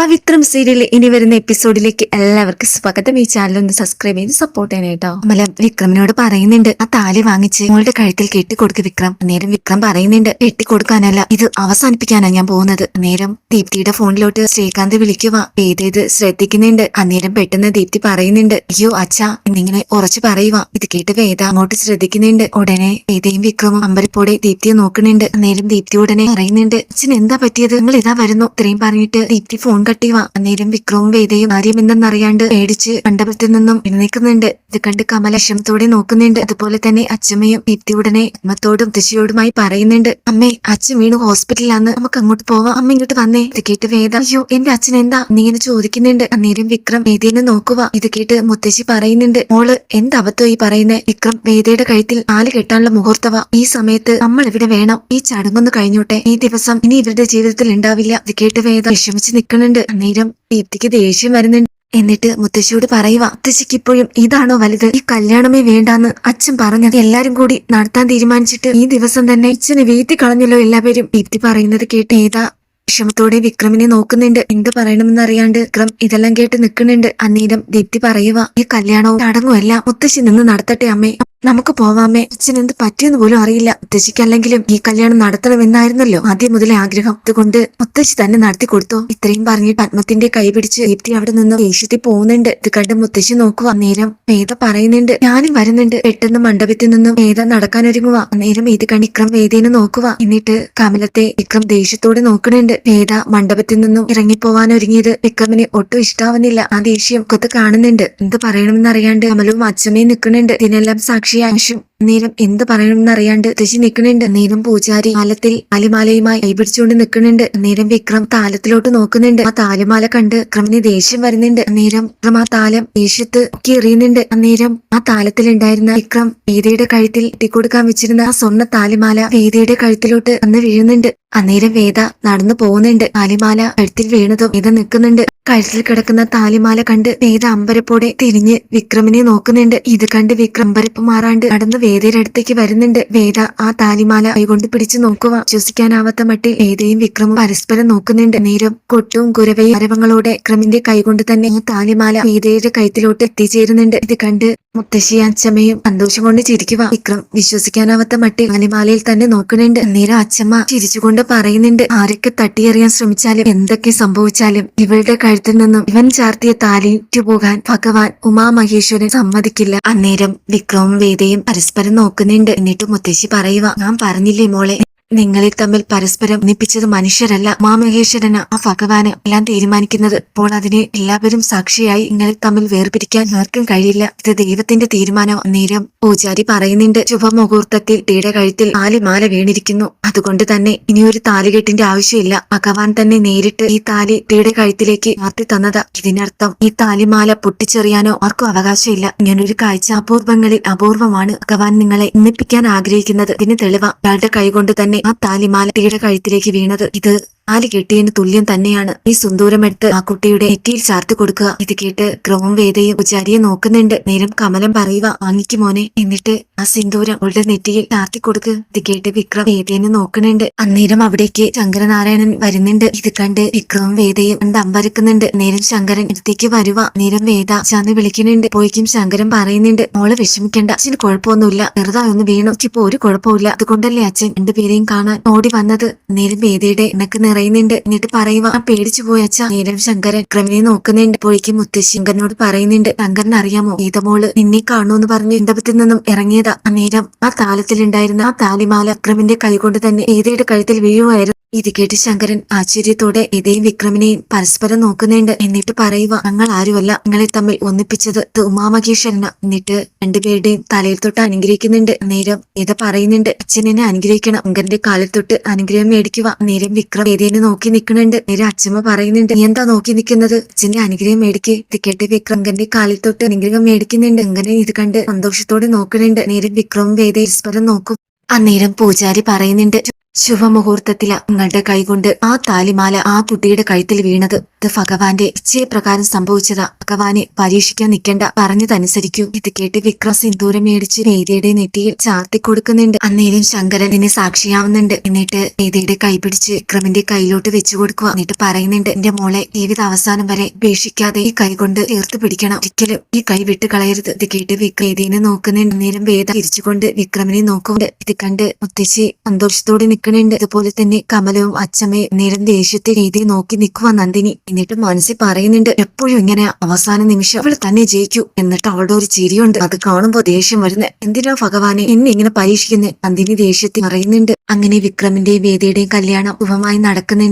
പവിത്രം serial ഇനി വരുന്ന എപ്പിസോഡിലേക്ക് എല്ലാവർക്കും സ്വാഗതം. ഈ ചാനൽ ഒന്ന് സബ്സ്ക്രൈബ് ചെയ്ത് സപ്പോർട്ട് ചെയ്യണം കേട്ടോ അമല വിക്രമിനോട് പറയുന്നുണ്ട് ആ താലി വാങ്ങിച്ച് മോളുടെ കഴുത്തിൽ കെട്ടിക്കൊടുക്ക് വിക്രം. നേരം വിക്രം പറയുന്നുണ്ട് കെട്ടിക്കൊടുക്കാനല്ല ഇത് അവസാനിപ്പിക്കാനാണ് ഞാൻ പോകുന്നത്. നേരം ദീപ്തിയുടെ ഫോണിലോട്ട് ശ്രീകാന്ത് വിളിക്കുക ഏതേത് ശ്രദ്ധിക്കുന്നുണ്ട്. അന്നേരം പെട്ടെന്ന് ദീപ്തി പറയുന്നുണ്ട് അയ്യോ അച്ഛാ എന്നിങ്ങനെ ഉറച്ചു പറയുക ഇത് കേട്ട് വേദ അങ്ങോട്ട് ശ്രദ്ധിക്കുന്നുണ്ട്. ഉടനെ വേദയും വിക്രമും അമ്പലപ്പോടെ ദീപ്തിയെ നോക്കുന്നുണ്ട്. നേരം ദീപ്തി ഉടനെ പറയുന്നുണ്ട് അച്ഛൻ എന്താ പറ്റിയത്? നിങ്ങൾ ഇതാ വരുന്നു. ഇത്രയും പറഞ്ഞിട്ട് ദീപ്തി ഫോൺ കട്ടിവ അന്നേരം വിക്രവും വേദയും കാര്യം എന്തെന്നറിയാണ്ട് പേടിച്ച് മണ്ഡപത്തിൽ നിന്നും എഴുന്നേക്കുന്നുണ്ട് ഇത് കണ്ട് കമല വിഷമത്തോടെ നോക്കുന്നുണ്ട്. അതുപോലെ തന്നെ അച്ഛമ്മയും ദീപ്തി ഉടനെ അമ്മത്തോടും തിശയോടുമായി പറയുന്നുണ്ട്. അമ്മേ അച്ഛൻ വീണു ഹോസ്പിറ്റലിലാന്ന്. നമുക്ക് അങ്ങോട്ട് പോവാം. അമ്മ ഇങ്ങോട്ട് വന്നേ. ഇത് കേട്ട് വേദ അയ്യോ എന്റെ അച്ഛൻ എന്താ? നീങ്ങനെ ചോദിക്കുന്നുണ്ട്. അന്നേരം വിക്രം വേദിയെ നോക്കുക ഇത് കേട്ട് മുത്തശ്ശി പറയുന്നുണ്ട്. മോൾ എന്ത് അബദ്ധം ഈ പറയുന്നേ? വിക്രം വേദയുടെ കഴുത്തിൽ ആൽ കെട്ടാനുള്ള മുഹൂർത്തവ. ഈ സമയത്ത് നമ്മൾ ഇവിടെ വേണം? ഈ ചടങ്ങൊന്ന് കഴിഞ്ഞോട്ടെ. ഈ ദിവസം ഇനി ഇവരുടെ ജീവിതത്തിൽ ഉണ്ടാവില്ല. ഇത് കേട്ട് വേദ വിഷമിച്ച് നിൽക്കുന്നുണ്ട്. അന്നേരം ദീപ്തിക്ക് ദേഷ്യം വരുന്നുണ്ട്. എന്നിട്ട് മുത്തശ്ശിയോട് പറയുക മുത്തശ്ശിക്ക് ഇപ്പോഴും ഇതാണോ വലുത്? ഈ കല്യാണമേ വേണ്ടാന്ന് അച്ഛൻ പറഞ്ഞത് എല്ലാരും കൂടി നടത്താൻ തീരുമാനിച്ചിട്ട് ഈ ദിവസം തന്നെ അച്ഛനെ വീഴ്ത്തി കളഞ്ഞല്ലോ എല്ലാവരും. ദീപ്തി പറയുന്നത് കേട്ട് ഏതാ വിഷമത്തോടെ വിക്രമിനെ നോക്കുന്നുണ്ട്. എന്ത് പറയണമെന്ന് അറിയാണ്ട് വിക്രം ഇതെല്ലാം കേട്ട് നിൽക്കുന്നുണ്ട്. അന്നേരം ദീപ്തി പറയുക ഈ കല്യാണവും അടങ്ങുമല്ല മുത്തശ്ശി നിന്ന് നടത്തട്ടെ അമ്മേ. നമുക്ക് പോവാമേ. അച്ഛൻ എന്ത് പറ്റിയെന്ന് പോലും അറിയില്ല. മുത്തശ്ശിക്കല്ലെങ്കിലും ഈ കല്യാണം നടത്തണമെന്നായിരുന്നല്ലോ ആദ്യം മുതലേ ആഗ്രഹം. അതുകൊണ്ട് മുത്തശ്ശി തന്നെ നടത്തി കൊടുത്തു. ഇത്രയും പറഞ്ഞ് പത്മത്തിന്റെ കൈ പിടിച്ച് ദീപ്തി അവിടെ നിന്ന് ദേഷ്യത്തിൽ പോകുന്നുണ്ട്. ഇത് കണ്ട് മുത്തശ്ശി നോക്കുക. നേരം വേദ പറയുന്നുണ്ട്. ഞാനും വരുന്നുണ്ട്. പെട്ടെന്ന് മണ്ഡപത്തിൽ നിന്നും വേദ നടക്കാൻ ഒരുങ്ങുക നേരം ഇത് കണ്ട് ഇക്രം വേദേനെ നോക്കുക. എന്നിട്ട് കമലത്തെ വിക്രം ദേഷ്യത്തോടെ നോക്കുന്നുണ്ട്. വേദ മണ്ഡപത്തിൽ നിന്നും ഇറങ്ങിപ്പോവാൻ ഒരുങ്ങിയത് വിക്രമിന് ഒട്ടും ഇഷ്ടാവുന്നില്ല. ആ ദേഷ്യം കൊത്ത് കാണുന്നുണ്ട്. എന്ത് പറയണമെന്ന് അറിയാണ്ട് കമലവും അച്ഛമ്മയും നിൽക്കുന്നുണ്ട്. ഇതിനെല്ലാം സാക്ഷിയായ ആശും നേരം എന്ത് പറയണമെന്ന് അറിയാണ്ട് തെശി നിൽക്കുന്നുണ്ട്. നേരം പൂജാരി താലത്തിൽ താലിമാലയുമായി കൈപിടിച്ചുകൊണ്ട് നിൽക്കുന്നുണ്ട്. നേരം വിക്രം താലത്തിലോട്ട് നോക്കുന്നുണ്ട്. ആ താലിമാല കണ്ട് വിക്രമിന് ദേഷ്യം വരുന്നുണ്ട്. നേരം വിക്രം ആ താലം ദേഷ്യത്ത് ഒക്കെ എറിയുന്നുണ്ട്. അന്നേരം ആ താലത്തിലുണ്ടായിരുന്ന വിക്രം വേദയുടെ കഴുത്തിൽ ഇട്ടിക്കൊടുക്കാൻ വെച്ചിരുന്ന ആ സ്വർണ താലിമാല വേദയുടെ കഴുത്തിലോട്ട് അന്ന് വീഴുന്നുണ്ട്. അന്നേരം വേദ നടന്നു പോകുന്നുണ്ട്. താലിമാല കഴുത്തിൽ വീണതും വേദ നിൽക്കുന്നുണ്ട്. കഴുത്തിൽ കിടക്കുന്ന താലിമാല കണ്ട് വേദ അമ്പരപ്പോടെ തിരിഞ്ഞ് വിക്രമിനെ നോക്കുന്നുണ്ട്. ഇത് കണ്ട് വിക്രം അമ്പരപ്പ് മാറാണ്ട് നടന്ന് വേദയുടെ അടുത്തേക്ക് വരുന്നുണ്ട്. വേദ ആ താലിമാല കൈകൊണ്ട് പിടിച്ചു നോക്കുക. വിശ്വസിക്കാനാവാത്ത മട്ടിൽ വേദയും വിക്രമും പരസ്പരം നോക്കുന്നുണ്ട്. നേരം കൊട്ടും കുരവയും അരവങ്ങളോടെ വിക്രമിന്റെ കൈകൊണ്ട് തന്നെ ആ താലിമാല വേദയുടെ കൈത്തിലോട്ട് എത്തിച്ചേരുന്നുണ്ട്. ഇത് കണ്ട് മുത്തശ്ശി അച്ഛമ്മയും സന്തോഷം കൊണ്ട് ചിരിക്കുക വിക്രം വിശ്വസിക്കാനാവാത്ത മട്ടിൽ മലിമാലയിൽ തന്നെ നോക്കുന്നുണ്ട്. അന്നേരം അച്ഛമ്മ ചിരിച്ചുകൊണ്ട് പറയുന്നുണ്ട് ആരൊക്കെ തട്ടിയെറിയാൻ ശ്രമിച്ചാലും എന്തൊക്കെ സംഭവിച്ചാലും ഇവളുടെ കഴുത്തിൽ നിന്നും ഇവൻ ചാർത്തിയ താലിറ്റു പോകാൻ ഭഗവാൻ ഉമാമഹേശ്വരൻ സമ്മതിക്കില്ല. അന്നേരം വിക്രവും വേദയും പരസ്പരം നോക്കുന്നുണ്ട്. എന്നിട്ട് മുത്തശ്ശി പറയുക ഞാൻ പറഞ്ഞില്ലേ മോളെ നിങ്ങളെ തമ്മിൽ പരസ്പരം ഒന്നിപ്പിച്ചത് മനുഷ്യരല്ല. മാമഹേശ്വരന ആ ഭഗവാന് എല്ലാം തീരുമാനിക്കുന്നത്. അപ്പോൾ അതിനെ എല്ലാവരും സാക്ഷിയായി നിങ്ങളെ തമ്മിൽ വേർപിരിക്കാൻ ആർക്കും കഴിയില്ല. ഇത് ദൈവത്തിന്റെ തീരുമാനം. അന്നേരം പൂജാരി പറയുന്നുണ്ട് ശുഭമുഹൂർത്തത്തിൽ തീടെ കഴുത്തിൽ നാല് മാല വീണിരിക്കുന്നു. അതുകൊണ്ട് തന്നെ ഇനിയൊരു താലികെട്ടിന്റെ ആവശ്യമില്ല. ഭഗവാൻ തന്നെ നേരിട്ട് ഈ താലി തീടെ കഴുത്തിലേക്ക് മാർത്തി തന്നത്. ഇതിനർത്ഥം ഈ താലിമാല പൊട്ടിച്ചെറിയാനോ ആർക്കും അവകാശമില്ല. ഇങ്ങനൊരു കാഴ്ച അപൂർവങ്ങളിൽ അപൂർവമാണ് ഭഗവാൻ നിങ്ങളെ ഒന്നിപ്പിക്കാൻ ആഗ്രഹിക്കുന്നത്. ഇതിന് തെളിവ. അയാളുടെ കൈകൊണ്ട് തന്നെ ആ താലിമാല ടീയുടെ കഴുത്തിലേക്ക് വീണത്. ഇത് താലി കെട്ടിയതിന് തുല്യം തന്നെയാണ് ഈ സുന്ദൂരമെടുത്ത് ആ കുട്ടിയുടെ നെറ്റിയിൽ ചാർത്തി കൊടുക്കുക. ഇത് കേട്ട് ക്രമം വേദയും ഉചാരിയെ നോക്കുന്നുണ്ട്. നേരം കമലം പറയുക വാങ്ങിക്കുമോനെ എന്നിട്ട് ആ സിന്ദൂരം അവളുടെ നെറ്റിയിൽ ചാർത്തി കൊടുക്കുക ഇത് കേട്ട് വിക്രം വേദയെ നോക്കുന്നുണ്ട്. അന്നേരം അവിടേക്ക് ശങ്കരനാരായണൻ വരുന്നുണ്ട്. ഇത് കണ്ട് വിക്രവും വേദയും കണ്ട് അമ്പരക്കുന്നുണ്ട്. നേരം ശങ്കരൻ അടുത്തേക്ക് വരുക. നേരം വേദ ചാന്ന് വിളിക്കുന്നുണ്ട്. പോയിക്കും ശങ്കരൻ പറയുന്നുണ്ട് മോളെ വിഷമിക്കേണ്ട അച്ഛന് കുഴപ്പമൊന്നുമില്ല. വെറുതെ ഒന്ന് വീണു. ഇപ്പൊ ഒരു കുഴപ്പമില്ല അതുകൊണ്ടല്ലേ അച്ഛൻ രണ്ടുപേരെയും കാണാൻ ഓടി വന്നത്? നേരം വേദയുടെ എനക്ക് നിറയുന്നുണ്ട് എന്നിട്ട് പറയുക ആ പേടിച്ചു പോയ അച്ഛ. നേരം ശങ്കരൻ ക്രമിനെ നോക്കുന്നുണ്ട്. പോയിക്കും മുത്തശ്ശി ശങ്കരനോട് പറയുന്നുണ്ട് ശങ്കരൻ അറിയാമോ ഗീതമോൾ നിന്നെ കാണൂ എന്ന് പറഞ്ഞ് മണ്ഡപത്തിൽ നിന്നും ഇറങ്ങിയതാ. അന്നേരം ആ താലത്തിലുണ്ടായിരുന്ന ആ താലിമാല വിക്രമിന്റെ കൈകൊണ്ട് തന്നെ ഏതയുടെ കഴുത്തിൽ വീഴുമായിരുന്നു. ഇത് കേട്ട് ശങ്കരൻ ആശ്ചര്യത്തോടെ ഇതേയും വിക്രമിനെയും പരസ്പരം നോക്കുന്നുണ്ട്. എന്നിട്ട് പറയുക ഞങ്ങൾ ആരുമല്ല നിങ്ങളെ തമ്മിൽ ഒന്നിപ്പിച്ചത് ഉമാമകേശ്വരന എന്നിട്ട് രണ്ടുപേരുടെയും തലയിൽ തൊട്ട് അനുഗ്രഹിക്കുന്നുണ്ട്. നേരം ഇത് പറയുന്നുണ്ട് അച്ഛനെ അനുഗ്രഹിക്കണം ശങ്കരന്റെ കാലിൽ തൊട്ട് അനുഗ്രഹം മേടിക്കുക നേരം വിക്രം ഏതേനെ നോക്കി നിൽക്കുന്നുണ്ട്. നേരം അച്ഛമ്മ പറയുന്നുണ്ട് നീ എന്താ നോക്കി നിൽക്കുന്നത്? അച്ഛന്റെ അനുഗ്രഹം മേടിക്കേ. ഇത് കേട്ട് വിക്രം അങ്കന്റെ കാലിൽ തൊട്ട് അനുഗ്രഹം മേടിക്കുന്നുണ്ട്. അങ്ങനെ ഇത് കണ്ട് സന്തോഷത്തോടെ നോക്കുന്നുണ്ട്. നേരം വിക്രവും വേദ പരസ്പരം നോക്കും. അന്നേരം പൂജാരി പറയുന്നുണ്ട് ശുഭമുഹൂർത്തത്തില നിങ്ങളുടെ കൈകൊണ്ട് ആ താലിമാല ആ കുട്ടിയുടെ കഴുത്തിൽ വീണത്. ഇത് ഭഗവാന്റെ ഇച്ഛയപ്രകാരം സംഭവിച്ചതാ. ഭഗവാനെ പരീക്ഷിക്കാൻ നിൽക്കണ്ട. പറഞ്ഞതനുസരിക്കൂ. ഇത് കേട്ട് വിക്രം സിന്ദൂരം മേടിച്ച് വേദിയുടെ നെറ്റിയിൽ ചാർത്തി കൊടുക്കുന്നുണ്ട്. അന്നേരം ശങ്കരൻ ഇതിനെ സാക്ഷിയാവുന്നുണ്ട്. എന്നിട്ട് വേദിയുടെ കൈ പിടിച്ച് വിക്രമിന്റെ കയ്യിലോട്ട് വെച്ചു കൊടുക്കുക. എന്നിട്ട് പറയുന്നുണ്ട് എന്റെ മോളെ ജീവിത അവസാനം വരെ ഉപേക്ഷിക്കാതെ ഈ കൈ കൊണ്ട് ചേർത്ത് പിടിക്കണം. ഒരിക്കലും ഈ കൈ വിട്ട് കളയരുത്. ഇത് കേട്ട് വിക്രേദിനെ നോക്കുന്നുണ്ട്. അന്നേരം വേദ തിരിച്ചുകൊണ്ട് വിക്രമിനെ നോക്കുന്നുണ്ട്. ഇത് കണ്ട് മുത്തശ്ശി സന്തോഷത്തോടെ നിൽക്കുന്നുണ്ട്. അതുപോലെ തന്നെ കമലവും അച്ഛമ്മയും നേരം ദേഷ്യത്തെ രീതിയിൽ നോക്കി നിൽക്കുക നന്ദിനി. എന്നിട്ട് മനസ്സിൽ പറയുന്നുണ്ട് എപ്പോഴും ഇങ്ങനെ അവസാന നിമിഷം അവൾ തന്നെ ജയിക്കൂ എന്നിട്ട് അവളുടെ ഒരു ചിരിയുണ്ട്. അത് കാണുമ്പോൾ ദേഷ്യം വരുന്നത് എന്തിനാ ഭഗവാനെ എന്നെ ഇങ്ങനെ പരീക്ഷിക്കുന്നത് നന്ദിനി ദേഷ്യത്തിൽ പറയുന്നുണ്ട്. അങ്ങനെ വിക്രമിന്റെയും വേദിയുടെയും കല്യാണം ഉപമായി നടക്കുന്നുണ്ട്.